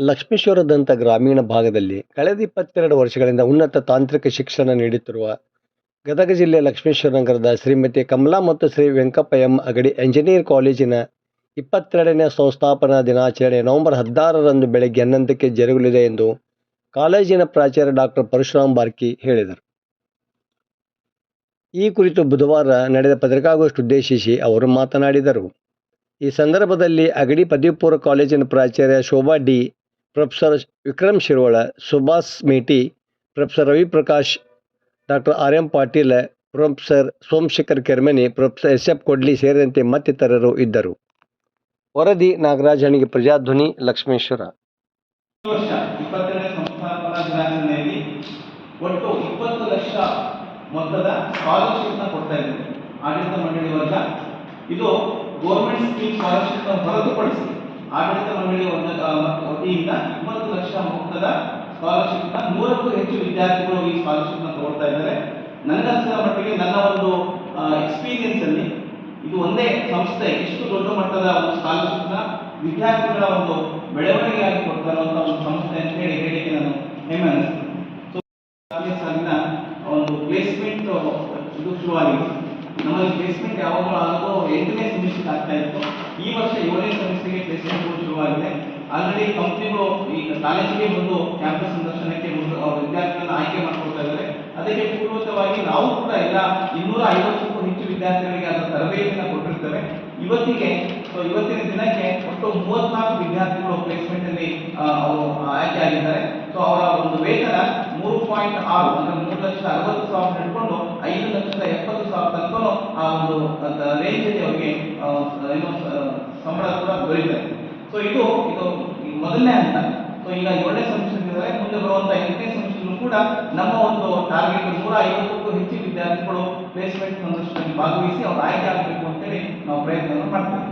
ಲಕ್ಷ್ಮೇಶ್ವರದಂಥ ಗ್ರಾಮೀಣ ಭಾಗದಲ್ಲಿ ಕಳೆದ ಇಪ್ಪತ್ತೆರಡು ವರ್ಷಗಳಿಂದ ಉನ್ನತ ತಾಂತ್ರಿಕ ಶಿಕ್ಷಣ ನೀಡುತ್ತಿರುವ ಗದಗ ಜಿಲ್ಲೆ ಲಕ್ಷ್ಮೇಶ್ವರ ನಗರದ ಶ್ರೀಮತಿ ಕಮಲಾ ಮತ್ತು ಶ್ರೀ ವೆಂಕಪ್ಪ ಎಂ ಅಗಡಿ ಎಂಜಿನಿಯರ್ ಕಾಲೇಜಿನ ಇಪ್ಪತ್ತೆರಡನೇ ಸಂಸ್ಥಾಪನಾ ದಿನಾಚರಣೆ ನವೆಂಬರ್ ಹದಿನಾರರಂದು ಬೆಳಗ್ಗೆ ಹನ್ನೊಂದಕ್ಕೆ ಜರುಗಲಿದೆ ಎಂದು ಕಾಲೇಜಿನ ಪ್ರಾಚಾರ್ಯ ಡಾಕ್ಟರ್ ಪರಶುರಾಮ್ ಬಾರ್ಕಿ ಹೇಳಿದರು. ಈ ಕುರಿತು ಬುಧವಾರ ನಡೆದ ಪತ್ರಿಕಾಗೋಷ್ಠಿ ಉದ್ದೇಶಿಸಿ ಅವರು ಮಾತನಾಡಿದರು. ಈ ಸಂದರ್ಭದಲ್ಲಿ ಅಗಡಿ ಪದವಿಪೂರ್ವ ಕಾಲೇಜಿನ ಪ್ರಾಚಾರ್ಯ Shobha D. Professor Vikram Shirol Subhash Meti, professor Ravi Prakash doctor R M Patil, professor Somashekhar Kermani, professor S F Kodli ಸೇರಿದಂತೆ ಮತ್ತಿತರರು ಇದ್ದರು. ವರದಿ ನಾಗರಾಜ್ ಹಣಿಗೆ ಪ್ರಜಾಧ್ವನಿ ಲಕ್ಷ್ಮೇಶ್ವರ. ಒಟ್ಟು ಇಪ್ಪತ್ತು ಲಕ್ಷ ಮೊತ್ತದ ಸ್ಕಾಲರ್ಶಿಪ್ನ ಕೊಡ್ತಾ ಇದ್ದೀವಿ. ಆಡಳಿತ ಮಂಡಳಿ ವರ್ಗ, ಇದು ಗೋರ್ಮೆಂಟ್ ಸ್ಕೀಮ್ ಸ್ಕಾಲರ್ಶಿಪ್ ಹೊರತುಪಡಿಸಿ ಆಡಳಿತ ಮಂಡಳಿ ವತಿಯಿಂದ ಇಪ್ಪತ್ತು ಲಕ್ಷ ಮೊತ್ತದ ಸ್ಕಾಲರ್ಶಿಪ್ನ ನೂರಕ್ಕೂ ಹೆಚ್ಚು ವಿದ್ಯಾರ್ಥಿಗಳು ಈ ಸ್ಕಾಲರ್ಶಿಪ್ನ ತಗೊಳ್ತಾ ಇದ್ದಾರೆ. ನನ್ನ ನನಗನ್ಸಿದ ಮಟ್ಟಿಗೆ ನನ್ನ ಒಂದು ಎಕ್ಸ್ಪೀರಿಯನ್ಸ್ ಅಲ್ಲಿ ಇದು ಒಂದೇ ಸಂಸ್ಥೆ ಇಷ್ಟು ದೊಡ್ಡ ಮಟ್ಟದ ಒಂದು ಸ್ಕಾಲರ್ಶಿಪ್ನ ವಿದ್ಯಾರ್ಥಿಗಳ ಒಂದು ಬೆಳವಣಿಗೆಯಾಗಿ ಕೊಡ್ತಾ ಒಂದು ಸಂಸ್ಥೆ ಅಂತ ಹೇಳಿ ಹೇಳಿಕೆ ನಾನು ಹೆಮ್ಮೆ ಅನಿಸ್ತದೆ. ಒಂದು ಪ್ಲೇಸ್ಮೆಂಟ್ ಇದು ಶುರುವಾಗಿದೆ. ನಮ್ಮಲ್ಲಿ ಪ್ಲೇಸ್ಮೆಂಟ್ ಯಾವಾಗಲೂ ಆಗೋ ಎಂಟನೇ ಸೆಮಿಸ್ಟರ್ ಆಗ್ತಾ ಇತ್ತು. ಈ ವರ್ಷ ಏಳನೇ ಸೆಮಿಸ್ಟರ್ಗೆ ಆಲ್ರೆಡಿ ಕಂಪ್ನಿಗಳು ಈ ಕಾಲೇಜಿಗೆ ಬಂದು ಕ್ಯಾಂಪಸ್ ಸಂದರ್ಶನಕ್ಕೆ ಬಂದು ಅವ್ರ ವಿದ್ಯಾರ್ಥಿಗಳನ್ನ ಆಯ್ಕೆ ಮಾಡ್ಕೊಳ್ತಾ ಇದ್ದಾರೆ. ಅದಕ್ಕೆ ಪೂರ್ವಕವಾಗಿ ನಾವು ಕೂಡ ಎಲ್ಲ ಇನ್ನೂರ ಐವತ್ತಕ್ಕೂ ಹೆಚ್ಚು ವಿದ್ಯಾರ್ಥಿಗಳಿಗೆ ಅದರ ತರಬೇತಿಯನ್ನು ಕೊಟ್ಟಿರ್ತೇವೆ. ಇವತ್ತಿಗೆ ಸೊ ಇವತ್ತಿನ ದಿನಕ್ಕೆ ಒಟ್ಟು ಮೂವತ್ನಾಲ್ಕು ವಿದ್ಯಾರ್ಥಿಗಳು ಪ್ಲೇಸ್ಮೆಂಟ್ ಅಲ್ಲಿ ಅವರು ಆಯ್ಕೆ ಆಗಿದ್ದಾರೆ. ಸೊ ಅವರ ಒಂದು ವೇತನ ಮೂರು ಪಾಯಿಂಟ್ ಆರು, ಅಂದ್ರೆ ಮೂರು ಲಕ್ಷದ ಅರವತ್ತು ಸಾವಿರ ಹಿಡ್ಕೊಂಡು ಐದು ಲಕ್ಷದ ಎಪ್ಪತ್ತು ಸಾವಿರ ತನಕ ಆ ಒಂದು ರೇಂಜ್ ಅಲ್ಲಿ ಅವರಿಗೆ ಏನು ಸಂಬಳ ಕೂಡ ದೊರೆಯುತ್ತೆ ಸೊ ಇದು ಇದು ಮೊದಲನೇ ಹಂತ. ಸೊ ಈಗ ಏಳನೇ ಸೆಮಿಸ್ಟರ್ ಇದ್ದಾರೆ ಮುಂದೆ ಬರುವಂತಹ ಎಂಟನೇ ಸೆಮಿಸ್ಟರ್ ಕೂಡ ನಮ್ಮ ಒಂದು ಟಾರ್ಗೆಟ್ ನೂರ ಐವತ್ತಕ್ಕೂ ಹೆಚ್ಚು ವಿದ್ಯಾರ್ಥಿಗಳು ಪ್ಲೇಸ್ಮೆಂಟ್ ಸಂದರ್ಶನದಲ್ಲಿ ಭಾಗವಹಿಸಿ ಅವ್ರು ಆಯ್ಕೆ ಆಗಬೇಕು ಅಂತೇಳಿ ನಾವು ಪ್ರಯತ್ನವನ್ನು ಮಾಡ್ತೇವೆ